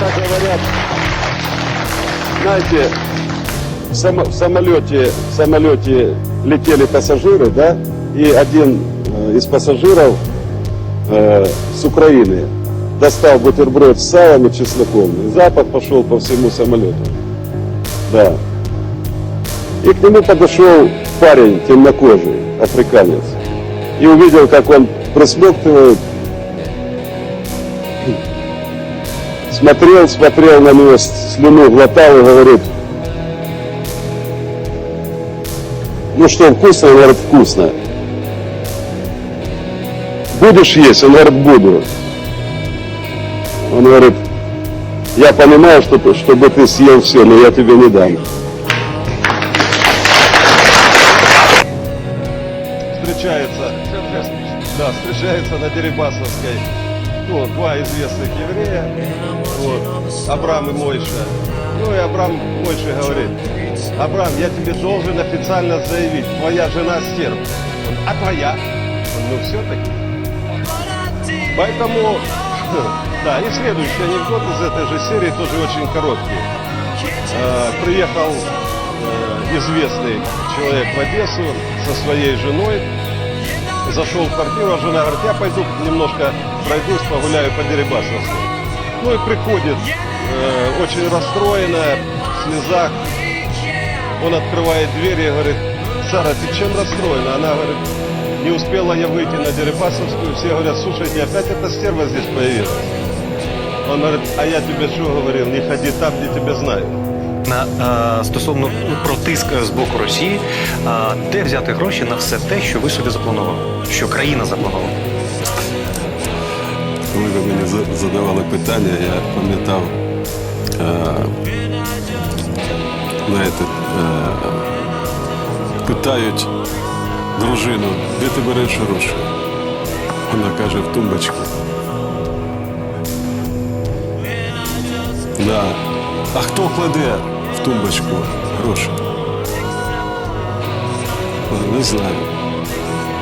как, говорят, знаете, в, само- в самолете, в самолете летели пассажиры, да, и один э, из пассажиров э, с Украины достал бутерброд с салом и чесноком, и запах пошел по всему самолету. Да. И к нему подошел парень темнокожий, африканец, и увидел, как он присмоктывает, смотрел, смотрел на него, слюну глотал и говорит, ну что, вкусно? Он говорит, вкусно. Будешь есть? Он говорит, буду. Он говорит, я понимаю, что, чтобы ты съел все, но я тебе не дам. Встречается, да, встречается на Дерибасовской ну, два известных еврея, вот, Абрам и Мойша. Ну и Абрам Мойша говорит, Абрам, я тебе должен официально заявить, твоя жена. Он, а твоя? Ну все-таки. Поэтому, да, и следующий анекдот из этой же серии тоже очень короткий. Э, приехал э, известный человек в Одессу со своей женой, зашел в квартиру, а жена говорит, я пойду немножко пройдусь, погуляю по Дерибасовской. Ну и приходит, э, очень расстроенная, в слезах. Он открывает дверь и говорит, Сара, ты чем расстроена? Она говорит, не успела я выйти на Дерибасовскую, все говорят, слушайте, опять эта стерва здесь появилась. Он говорит, а я тебе что говорил, не ходи там, где тебя знают. На, е, стосовно ну, про тиск з боку Росії, е, де взяти гроші на все те, що ви собі запланували, що країна запланувала? Коли ви мені задавали питання, я пам'ятав, е, знаєте, питають дружину, де ти береш гроші? Вона каже, в тумбочку. Да. А хто кладе в тумбочку гроші? Не знаю.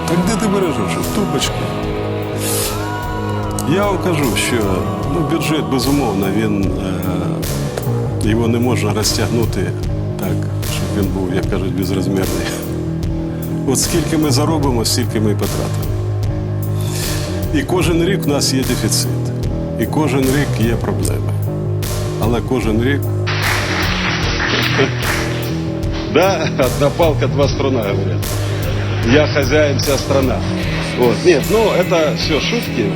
Так де ти береш гроші? В тумбочку. Я вам кажу, що ну, бюджет, безумовно, він, е, його не можна розтягнути так, щоб він був, як кажуть, безрозмірний. От скільки ми заробимо, стільки ми і потратимо. І кожен рік в нас є дефіцит. І кожен рік є проблеми. Але кожен рік Да, одна палка, два струна, говорят. Я хозяин, вся страна. Вот. Нет, ну это все шутки.